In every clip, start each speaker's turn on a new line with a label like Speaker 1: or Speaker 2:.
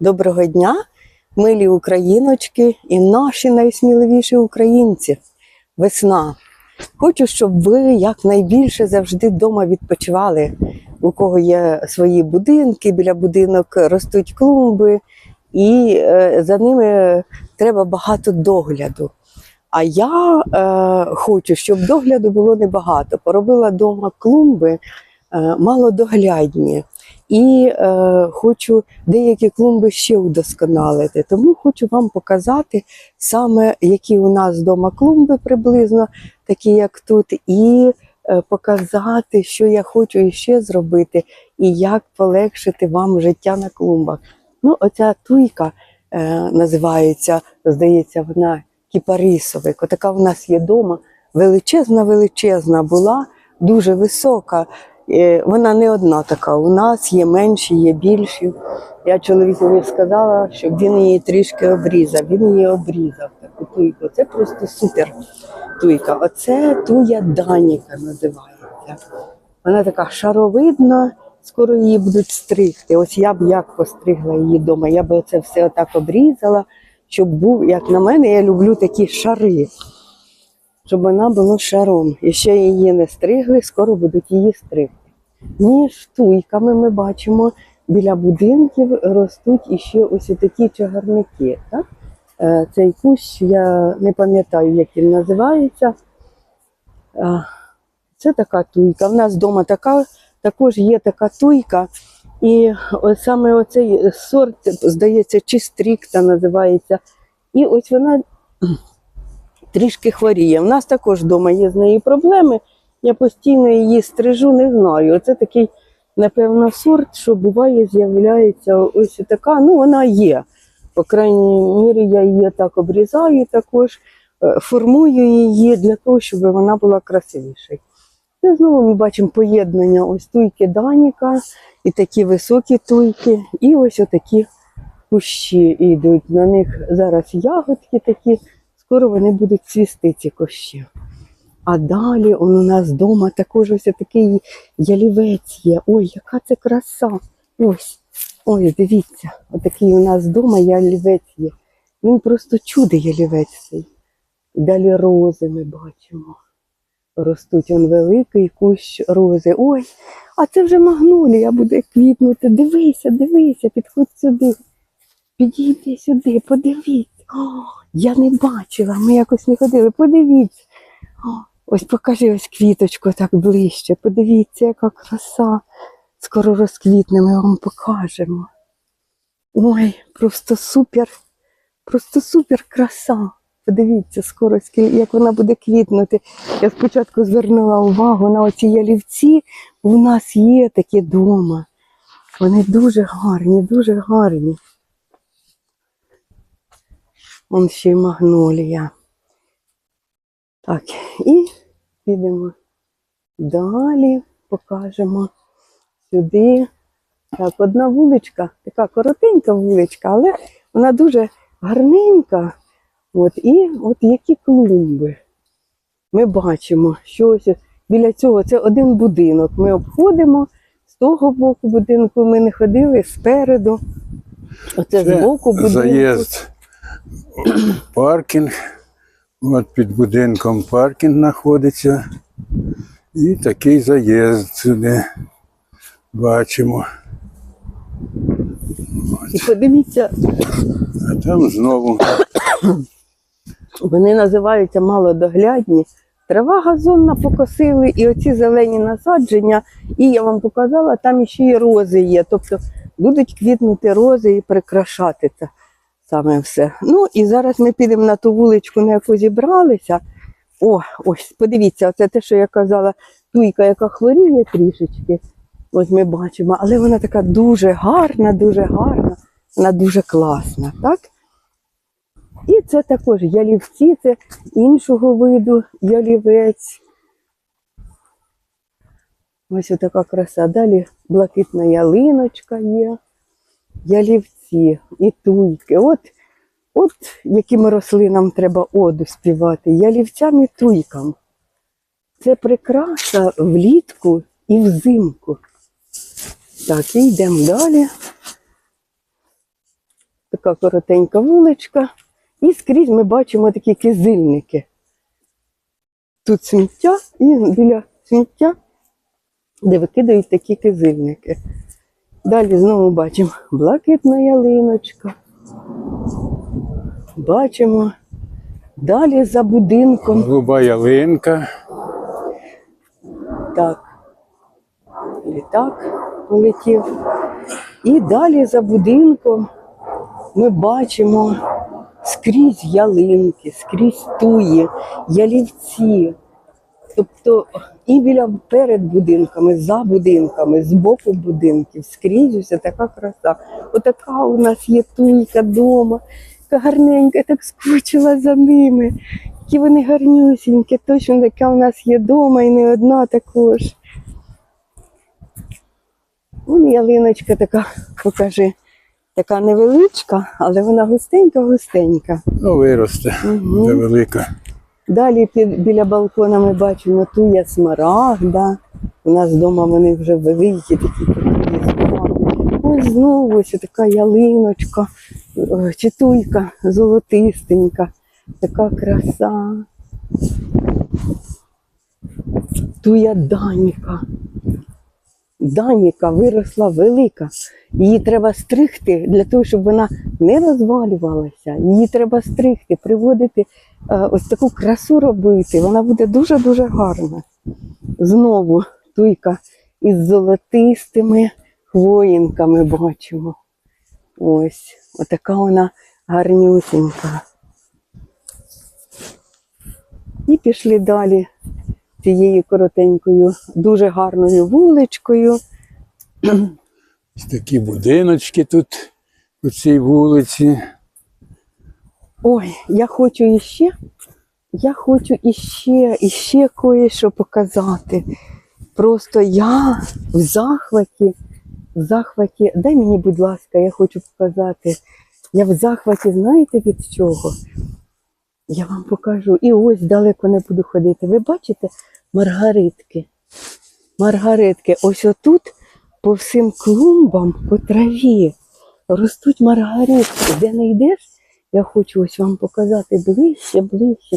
Speaker 1: Доброго дня, милі україночки і наші найсміливіші українці. Весна. Хочу, щоб ви якнайбільше завжди вдома відпочивали. У кого є свої будинки, біля будинок ростуть клумби, і е, за ними треба багато догляду. А я е, хочу, щоб догляду було небагато. Поробила вдома клумби е, малодоглядні. І е, хочу деякі клумби ще удосконалити. Тому хочу вам показати саме, які у нас вдома клумби приблизно, такі як тут, і е, показати, що я хочу ще зробити, і як полегшити вам життя на клумбах. Ну, оця туйка е, називається, здається, вона кіпарисовик. Отака у нас є вдома. Величезна, величезна була, дуже висока. Е, Вона не одна така. У нас є менші, є більші. Я чоловікові сказала, щоб він її трішки обрізав. Він її обрізав таку туйку. Це просто супер туйка. Оце туя Даніка називається. Вона така шаровидна, скоро її будуть стригти. Ось я б як постригла її вдома. Я б оце все отак обрізала, щоб був, як на мене, я люблю такі шари щоб вона була шаром. І ще її не стригли, скоро будуть її стригти. Між туйками ми бачимо, біля будинків ростуть іще ось такі чагарники. Так? Е, Цей кущ, я не пам'ятаю, як він називається. Е, Це така туйка. В нас вдома така, також є така туйка. І ось саме оцей сорт, здається, чи стрікта називається. І ось вона трішки хворіє. У нас також вдома є з нею проблеми. Я постійно її стрижу, не знаю. Це такий, напевно, сорт, що буває, з'являється ось така. Ну, вона є. По крайній мірі, я її так обрізаю також, е, формую її для того, щоб вона була красивішою. Це знову ми бачимо поєднання ось туйки Даніка і такі високі туйки, і ось отакі кущі йдуть. На них зараз ягодки такі, скоро вони будуть цвісти, ці кущі. А далі он у нас вдома також ось такий ялівець є. Ой, яка це краса! Ось, ой, дивіться, отакий у нас вдома ялівець є. Він просто чудо ялівець цей. Далі рози ми бачимо. Ростуть он великий кущ рози. Ой, а це вже магнолія буде квітнути. Дивися, дивися, підходь сюди. Підійди сюди, подивіться. Я не бачила, ми якось не ходили. Подивіться. Ось покажи ось квіточку так ближче. Подивіться, яка краса. Скоро розквітне, ми вам покажемо. Ой, просто супер, просто супер краса. Подивіться, скоро як вона буде квітнути. Я спочатку звернула увагу на оці ялівці. У нас є такі вдома. Вони дуже гарні, дуже гарні. Вон ще й магнолія. Так, і підемо далі, покажемо сюди. Так, одна вуличка, така коротенька вуличка, але вона дуже гарненька. От, і от які клумби. Ми бачимо, що ось біля цього це один будинок. Ми обходимо з того боку будинку. Ми не ходили спереду. Оце з боку будинку.
Speaker 2: заїзд паркінг. От під будинком паркінг знаходиться. І такий заїзд сюди бачимо.
Speaker 1: І подивіться,
Speaker 2: А там знову
Speaker 1: Вони називаються малодоглядні. Трава газонна покосили, і оці зелені насадження. І я вам показала, там ще й рози є. Тобто будуть квітнути рози і прикрашати це саме все. Ну і зараз ми підемо на ту вуличку, на яку зібралися. О, ось, подивіться, це те, що я казала, туйка, яка хворіє трішечки. Ось ми бачимо, але вона така дуже гарна, дуже гарна, вона дуже класна, так? І це також ялівці, це іншого виду ялівець. Ось така краса. Далі блакитна ялиночка є, ялівці і туйки. От, от яким рослинам треба оду співати. Ялівцям і туйкам. Це прикраса влітку і взимку. Так, і йдемо далі. така коротенька вуличка. І скрізь ми бачимо такі кизильники. Тут сміття і біля сміття, де викидають такі кизильники. Далі знову бачимо блакитна ялиночка. Бачимо далі за будинком.
Speaker 2: Голуба ялинка.
Speaker 1: Так. Літак полетів. І далі за будинком ми бачимо скрізь ялинки, скрізь туї, ялівці. Тобто і біля перед будинками, за будинками, з боку будинків, скрізь уся така краса. Отака у нас є туйка вдома, яка гарненька, так скучила за ними. Які вони гарнюсінькі, точно така у нас є вдома і не одна також. Вон ялиночка така, покажи, така невеличка, але вона густенька-густенька.
Speaker 2: Ну, виросте.
Speaker 1: Мгм.
Speaker 2: Буде велика.
Speaker 1: Далі під, біля балкона ми бачимо туя смарагда. У нас вдома вони вже великі, такі смарагди. Ось знову ось така ялиночка, е, чи туйка золотистенька, така краса. Туя Даніка. Даніка виросла велика. Її треба стригти для того, щоб вона не розвалювалася. Її треба стригти, приводити е, ось таку красу робити. Вона буде дуже-дуже гарна. Знову туйка із золотистими хвоїнками бачимо. Ось, отака вона гарнюсенька. І пішли далі цією коротенькою, дуже гарною вуличкою.
Speaker 2: Ось такі будиночки тут у цій вулиці.
Speaker 1: Ой, я хочу іще, я хочу іще, іще кое-що показати. Просто я в захваті, в захваті, дай мені, будь ласка, я хочу показати. Я в захваті, знаєте від чого? Я вам покажу. І ось далеко не буду ходити. Ви бачите маргаритки? Маргаритки. Ось отут по всім клумбам, по траві ростуть маргаритки. Де не йдеш, я хочу ось вам показати ближче, ближче.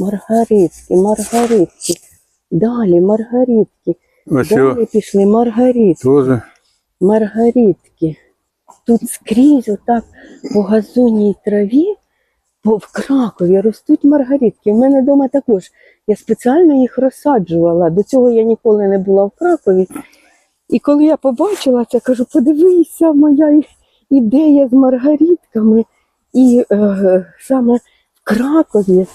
Speaker 1: Маргаритки, маргаритки. Далі маргаритки.
Speaker 2: Ось
Speaker 1: Далі пішли маргаритки.
Speaker 2: теж
Speaker 1: Маргаритки. Тут скрізь отак по газонній траві, по, в Кракові ростуть маргаритки. У мене вдома також. Я спеціально їх розсаджувала. До цього я ніколи не була в Кракові. І коли я побачила це, кажу, подивися, моя ідея з маргаритками. І е, саме в Кракові,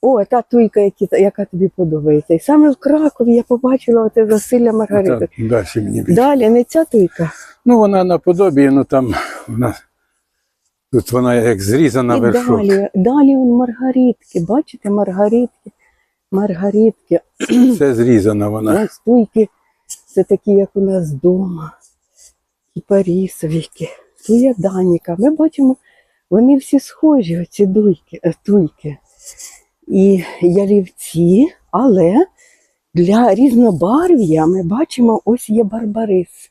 Speaker 1: о, та туйка, які, яка тобі подобається. І саме в Кракові я побачила оце засилля маргариток.
Speaker 2: так, далі мені.
Speaker 1: Далі не ця туйка.
Speaker 2: Ну, вона наподобі, ну там вона. Тут вона як зрізана
Speaker 1: І
Speaker 2: вершок.
Speaker 1: далі, далі он маргаритки. Бачите, маргаритки, маргаритки.
Speaker 2: Все зрізана вона.
Speaker 1: Ось туйки. Це такі, як у нас вдома. І парісовики. Туя Даніка. Ми бачимо, вони всі схожі, оці дуйки, е, туйки. І ялівці, але для різнобарв'я ми бачимо, ось є барбарис.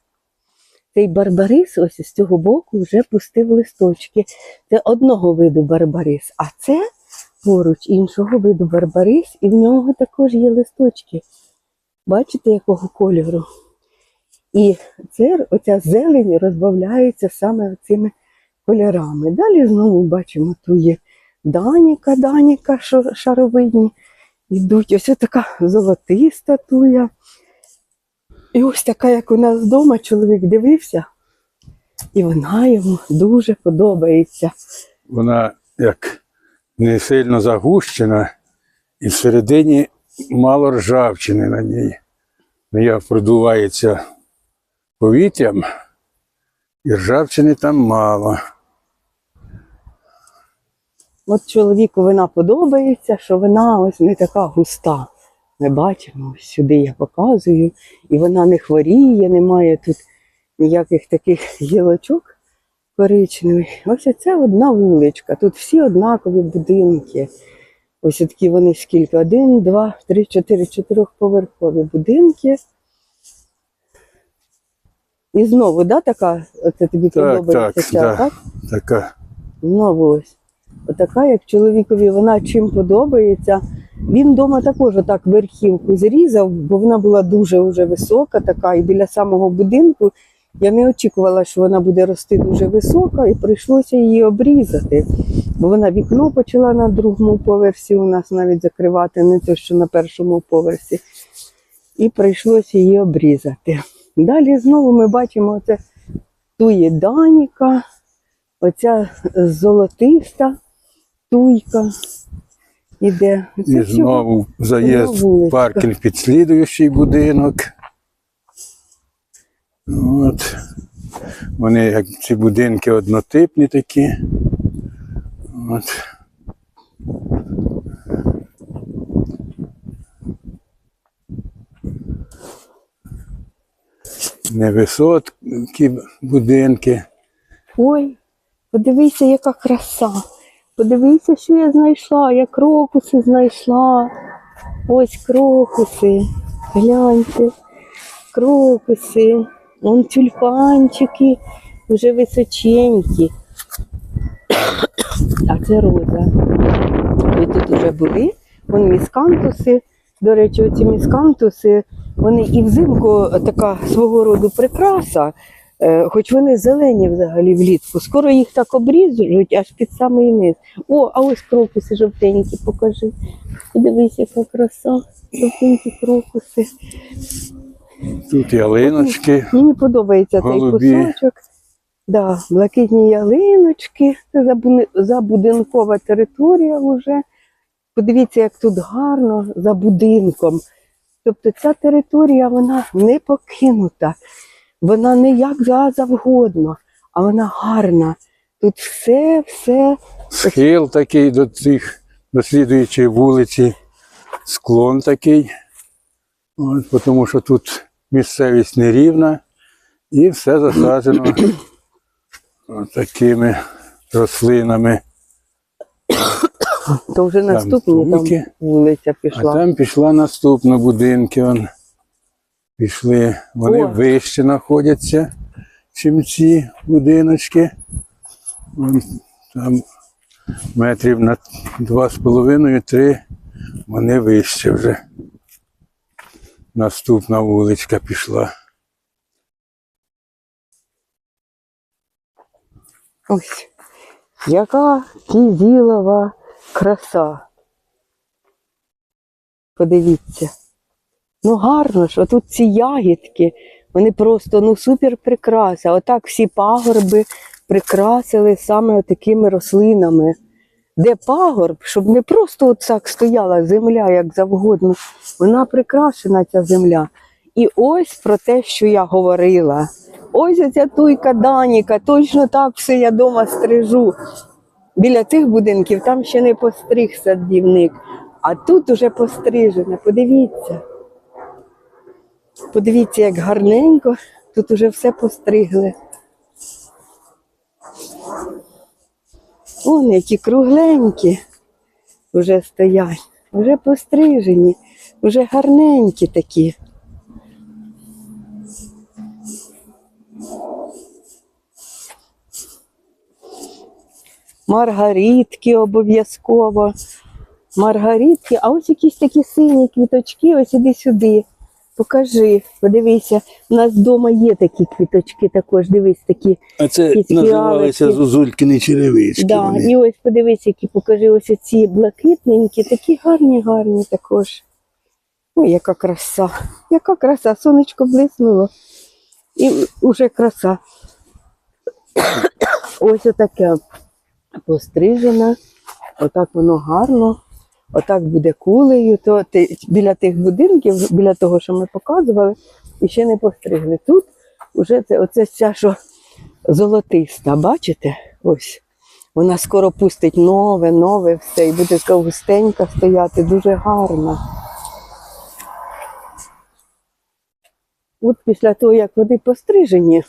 Speaker 1: Цей барбарис ось з цього боку вже пустив листочки. Це одного виду барбарис, а це поруч іншого виду барбарис, і в нього також є листочки. Бачите, якого кольору? І це, оця зелень розбавляється саме цими кольорами. Далі знову бачимо, тут є Даніка, Даніка шаровидні. Йдуть ось така золотиста туя. І ось така, як у нас вдома, чоловік дивився, і вона йому дуже подобається.
Speaker 2: Вона як не сильно загущена, і всередині мало ржавчини на ній. Ну, Я продувається повітрям, і ржавчини там мало.
Speaker 1: От чоловіку вона подобається, що вона ось не така густа. Ми бачимо, сюди я показую, і вона не хворіє, немає тут ніяких таких гілочок коричневих. Ось це одна вуличка. Тут всі однакові будинки. Ось такі вони скільки? Один, два, три, чотири, чотирьохповерхові будинки. І знову, да, така, оце тобі
Speaker 2: Так,
Speaker 1: подобається
Speaker 2: так,
Speaker 1: ця,
Speaker 2: да.
Speaker 1: так?
Speaker 2: Така.
Speaker 1: Знову ось. Отака, як чоловікові, вона чим подобається. Він вдома також отак верхівку зрізав, бо вона була дуже вже висока, така, і біля самого будинку. Я не очікувала, що вона буде рости дуже висока, і прийшлося її обрізати. Бо вона вікно почала на другому поверсі у нас навіть закривати, не те, що на першому поверсі. І прийшлося її обрізати. Далі знову ми бачимо оце тує Даніка, оця золотиста туйка іде. Це
Speaker 2: І знову заїзд в паркінг під слідуючий будинок. От. Вони як ці будинки однотипні такі. От. Невисокі будинки.
Speaker 1: Ой, подивися, яка краса. Подивися, що я знайшла. Я крокуси знайшла. Ось крокуси. Гляньте. Крокуси. Вон тюльпанчики вже височенькі. А це роза. Ви тут вже були. Вон міскантуси. До речі, оці міскантуси, вони і взимку така свого роду прикраса. Е, Хоч вони зелені взагалі влітку. Скоро їх так обріжуть аж під самий низ. О, а ось крокуси жовтенькі, покажи. Подивись, яка краса. Жовтенькі крокуси.
Speaker 2: Тут ялиночки.
Speaker 1: Мені подобається
Speaker 2: Голубі.
Speaker 1: цей кусочок. Да, блакитні ялиночки. Це забудинкова територія вже. Подивіться, як тут гарно за будинком. Тобто ця територія вона не покинута, вона не як за завгодно, а вона гарна. Тут все, все
Speaker 2: Схил такий до цих дослідуючої вулиці, склон такий. От, тому що тут місцевість нерівна і все засаджено такими рослинами.
Speaker 1: то вже наступні там вулиця
Speaker 2: А там пішла наступна будинки. Он. Пішли. Вони
Speaker 1: О.
Speaker 2: вище знаходяться, чим ці будиночки. Вон Там метрів на два з половиною, три. Вони вище вже. Наступна вуличка пішла.
Speaker 1: Ось. Яка кізілова краса. Подивіться. Ну гарно ж, отут ці ягідки, вони просто ну супер прикраса. Отак всі пагорби прикрасили саме такими рослинами. Де пагорб, щоб не просто от так стояла земля, як завгодно. Вона прикрашена, ця земля. І ось про те, що я говорила. Ось оця туйка Даніка, точно так все я дома стрижу. Біля тих будинків там ще не постриг садівник, а тут уже пострижене. Подивіться. Подивіться, як гарненько, тут уже все постригли. Вон які кругленькі вже стоять, вже пострижені, вже гарненькі такі. Маргаритки обов'язково. Маргаритки, а ось якісь такі сині квіточки, ось іди сюди. Покажи, подивися, у нас вдома є такі квіточки також, дивись такі.
Speaker 3: А це називалися
Speaker 1: фіалочки.
Speaker 3: зузулькіні черевички.
Speaker 1: Да,
Speaker 3: вони.
Speaker 1: і ось подивись, які покажи ось ці блакитненькі, такі гарні, гарні також. Ой, яка краса, яка краса, сонечко блиснуло. І вже краса. Ось отаке пострижене, отак воно гарно, отак буде кулею. То ти, біля тих будинків, біля того, що ми показували, і ще не постригли. Тут вже це, оце ця, що золотиста, бачите? Ось. Вона скоро пустить нове, нове все, і буде така густенька стояти, дуже гарна. От після того, як вони пострижені,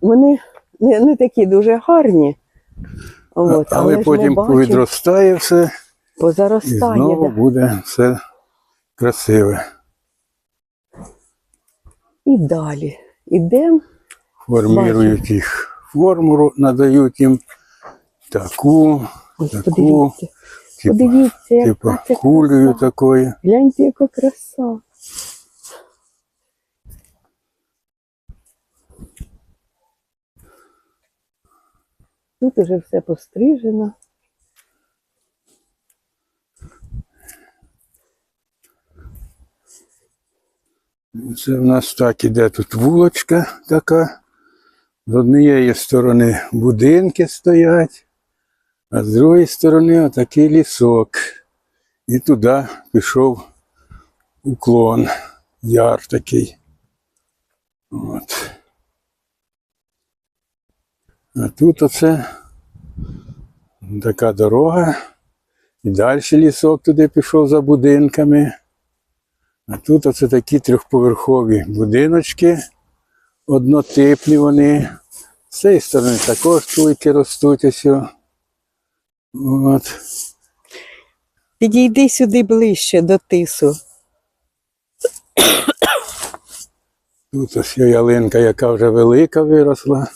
Speaker 1: вони не, не такі дуже гарні. От,
Speaker 2: Але
Speaker 1: ми
Speaker 2: потім повідростає все і знову
Speaker 1: Да.
Speaker 2: буде все красиве.
Speaker 1: І далі. Ідемо.
Speaker 2: формують їх форму, надають їм таку,
Speaker 1: Ось
Speaker 2: таку,
Speaker 1: подивіться.
Speaker 2: типу,
Speaker 1: Подивіться,
Speaker 2: типу
Speaker 1: це
Speaker 2: кулею такою.
Speaker 1: Гляньте, яка краса. Тут уже все пострижено.
Speaker 2: Це в нас так іде тут вулочка така. З однієї сторони будинки стоять, а з другої сторони отакий лісок. І туди пішов уклон, яр такий. От. А тут оце така дорога. І далі лісок туди пішов за будинками. А тут оце такі трьохповерхові будиночки, однотипні вони. З цієї сторони також туйки ростуть ось. От.
Speaker 1: Підійди сюди ближче до тису.
Speaker 2: Тут ось є ялинка, яка вже велика виросла.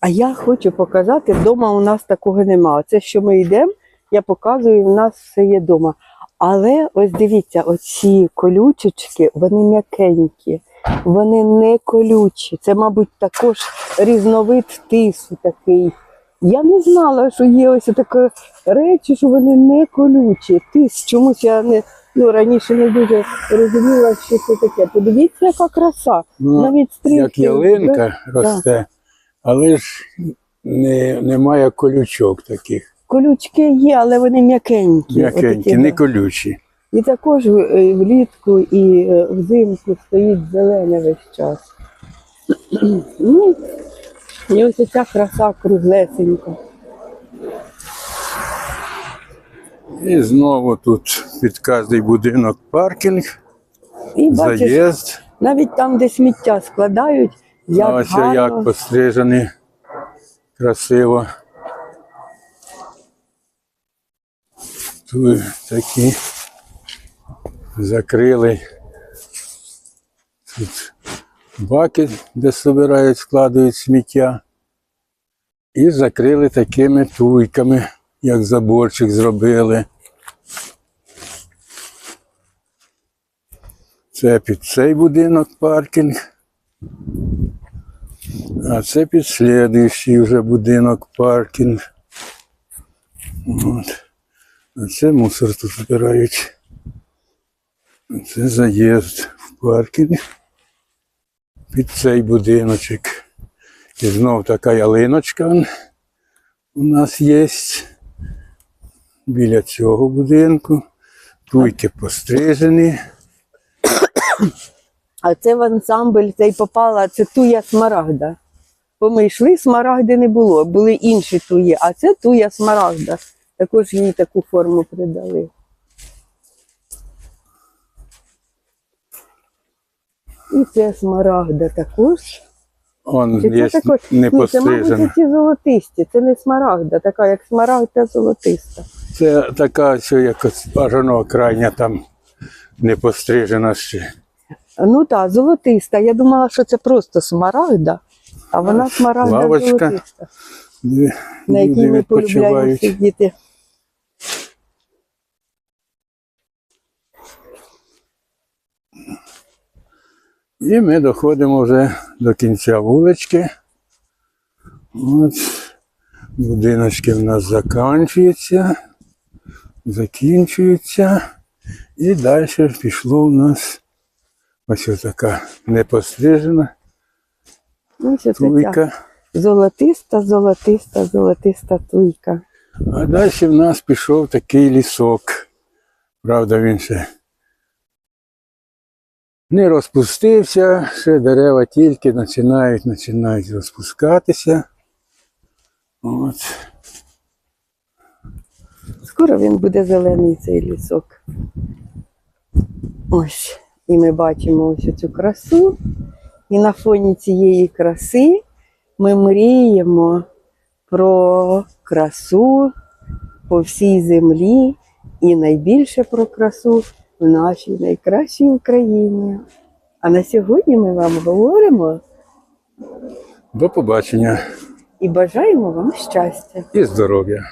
Speaker 1: А я хочу показати, вдома у нас такого нема. Це що ми йдемо, я показую, у нас все є вдома. Але ось дивіться, оці колючечки, вони м'якенькі, вони не колючі. Це, мабуть, також різновид тису такий. Я не знала, що є ось такі речі, що вони не колючі. Тис чомусь я не ну, раніше не дуже розуміла, що це таке. Подивіться, яка краса.
Speaker 2: Ну,
Speaker 1: Навіть стрічки.
Speaker 2: як ялинка росте, але ж не, немає колючок таких.
Speaker 1: Колючки є, але вони м'якенькі.
Speaker 2: М'якенькі, не колючі.
Speaker 1: І також е, влітку і е, взимку стоїть зелене весь час. ну, і ось ця краса круглесенька.
Speaker 2: І знову тут під кожний будинок паркінг,
Speaker 1: І бачиш,
Speaker 2: заїзд.
Speaker 1: навіть там, де сміття складають, як
Speaker 2: Ось
Speaker 1: гарно.
Speaker 2: як пострижені. Красиво. Тут такі закрили. Тут баки, де збирають, складують сміття. І закрили такими туйками, як заборчик зробили. Це під цей будинок паркінг. А це під слідуючий вже будинок паркінг. От. А це мусор тут збирають. Це заїзд в паркінг під цей будиночок. І знов така ялиночка у нас є біля цього будинку. Туйки пострижені.
Speaker 1: А це в ансамбль цей попала, це туя смарагда. Бо ми йшли, смарагди не було, були інші туї, а це туя смарагда. Також їй таку форму придали. І це смарагда також.
Speaker 2: Он
Speaker 1: це
Speaker 2: є
Speaker 1: також?
Speaker 2: не
Speaker 1: Ні, це, мабуть, ці золотисті, це не смарагда, така як смарагда золотиста.
Speaker 2: Це така, що якось бажано крайня там не пострижена ще.
Speaker 1: Ну так, золотиста. Я думала, що це просто смарагда, а вона смарагда
Speaker 2: лавочка.
Speaker 1: золотиста, на якій ми полюбляємо сидіти.
Speaker 2: І ми доходимо вже до кінця вулички. От. Будиночки в нас закінчуються, закінчуються. І далі пішло у нас ось така непострижена туйка.
Speaker 1: Золотиста, золотиста, золотиста туйка.
Speaker 2: А далі в нас пішов такий лісок. Правда, він ще не розпустився, ще дерева тільки починають, починають розпускатися. От.
Speaker 1: Скоро він буде зелений цей лісок. Ось. І ми бачимо ось цю красу. І на фоні цієї краси ми мріємо про красу по всій землі і найбільше про красу в нашій найкращій Україні. А на сьогодні ми вам говоримо
Speaker 2: До побачення
Speaker 1: і бажаємо вам щастя.
Speaker 2: і здоров'я.